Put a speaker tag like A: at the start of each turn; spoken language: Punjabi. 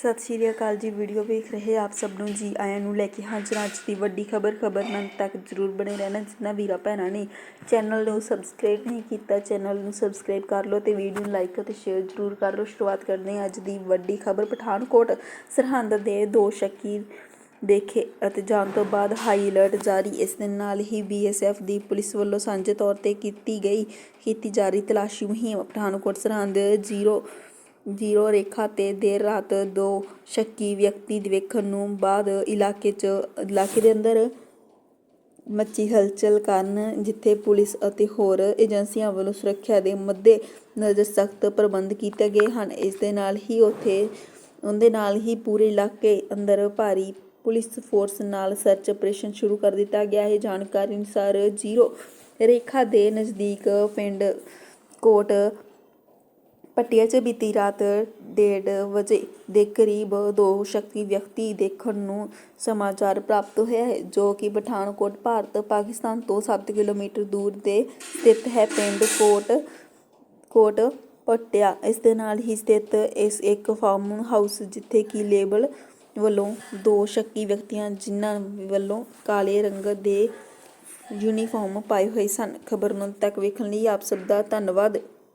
A: ਸਤਿ ਸ਼੍ਰੀ ਅਕਾਲ ਜੀ, ਵੀਡੀਓ ਵੇਖ ਰਹੇ ਆਪ ਸਭ ਨੂੰ ਜੀ ਆਇਆਂ ਨੂੰ ਲੈ ਕੇ ਹਾਜ਼ਰ ਅੱਜ ਦੀ ਵੱਡੀ ਖਬਰ ਖਬਰ ਨਾਲ ਤੱਕ ਜਰੂਰ ਬਣੇ ਰਹਿਣਾ ਜਿਨ੍ਹਾਂ ਵੀਰਾ ਭੈਣਾਂ ਨੇ। ਚੈਨਲ ਨੂੰ ਸਬਸਕ੍ਰਾਈਬ ਨਹੀਂ ਕੀਤਾ, ਚੈਨਲ ਨੂੰ ਸਬਸਕ੍ਰਾਈਬ ਕਰ ਲਓ ਤੇ ਵੀਡੀਓ ਨੂੰ ਲਾਈਕ ਅਤੇ ਸ਼ੇਅਰ ਜਰੂਰ ਕਰ ਲਓ। ਸ਼ੁਰੂਆਤ ਕਰਦੇ ਹਾਂ ਅੱਜ ਦੀ ਵੱਡੀ ਖਬਰ, ਪਠਾਨਕੋਟ ਸਰਹੰਦ ਦੇ ਦੋ ਸ਼ੱਕੀ ਦੇਖੇ ਅਤੇ ਜਾਣ ਤੋਂ ਬਾਅਦ ਹਾਈ ਅਲਰਟ ਜਾਰੀ। ਇਸ ਦੇ ਨਾਲ ਹੀ ਬੀਐਸਐਫ ਦੀ ਪੁਲਿਸ ਵੱਲੋਂ ਸਾਂਝੇ ਤੌਰ ਤੇ ਕੀਤੀ ਗਈ, ਕੀਤੀ ਜਾ ਰਹੀ ਤਲਾਸ਼ੀ ਮੁਹਿੰਮ। ਪਠਾਨਕੋਟ ਸਰਹੰਦ ਜ਼ੀਰੋ ਜ਼ੀਰੋ ਰੇਖਾ ਤੇ ਦੇਰ ਰਾਤ ਦੋ ਸ਼ੱਕੀ ਵਿਅਕਤੀ ਵੇਖਣ ਨੂੰ ਬਾਅਦ ਇਲਾਕੇ 'ਚ, ਇਲਾਕੇ ਦੇ ਅੰਦਰ ਮੱਚੀ ਹਲਚਲ ਕਾਰਨ ਜਿੱਥੇ ਪੁਲਿਸ ਅਤੇ ਹੋਰ ਏਜੰਸੀਆਂ ਵੱਲੋਂ ਸੁਰੱਖਿਆ ਦੇ ਮੱਦੇ ਨਜ਼ਰ ਸਖਤ ਪ੍ਰਬੰਧ ਕੀਤੇ ਗਏ ਹਨ। ਇਸ ਦੇ ਨਾਲ ਹੀ ਉੱਥੇ, ਉਹਦੇ ਨਾਲ ਹੀ ਪੂਰੇ ਇਲਾਕੇ ਅੰਦਰ ਭਾਰੀ ਪੁਲਿਸ ਫੋਰਸ ਨਾਲ ਸਰਚ ਆਪਰੇਸ਼ਨ ਸ਼ੁਰੂ ਕਰ ਦਿੱਤਾ ਗਿਆ ਹੈ। ਜਾਣਕਾਰੀ ਅਨੁਸਾਰ ਜ਼ੀਰੋ ਰੇਖਾ ਦੇ ਨਜ਼ਦੀਕ ਪਿੰਡ ਕੋਟ ਪਟਿਆ 'ਚ ਬੀਤੀ ਰਾਤ ਡੇਢ ਵਜੇ ਦੇ ਕਰੀਬ ਦੋ ਸ਼ੱਕੀ ਵਿਅਕਤੀ ਦੇਖਣ ਨੂੰ ਸਮਾਚਾਰ ਪ੍ਰਾਪਤ ਹੋਇਆ ਹੈ, ਜੋ ਕਿ ਪਠਾਨਕੋਟ, ਭਾਰਤ, ਪਾਕਿਸਤਾਨ ਤੋਂ 7 ਕਿਲੋਮੀਟਰ ਦੂਰ ਦੇ ਸਥਿਤ ਹੈ। ਪਿੰਡ ਕੋਟ ਕੋਟ ਪਟਿਆ, ਇਸ ਦੇ ਨਾਲ ਹੀ ਸਥਿਤ ਇਸ ਇੱਕ ਫਾਰਮ ਹਾਊਸ, ਜਿੱਥੇ ਕਿ ਲੇਬਲ ਵੱਲੋਂ ਦੋ ਸ਼ੱਕੀ ਵਿਅਕਤੀਆਂ, ਜਿਨ੍ਹਾਂ ਵੱਲੋਂ ਕਾਲੇ ਰੰਗ ਦੇ ਯੂਨੀਫਾਰਮ ਪਾਏ ਹੋਏ ਸਨ। ਖਬਰ ਨੂੰ ਤੱਕ ਵੇਖਣ ਲਈ ਆਪ ਸਭ ਦਾ ਧੰਨਵਾਦ।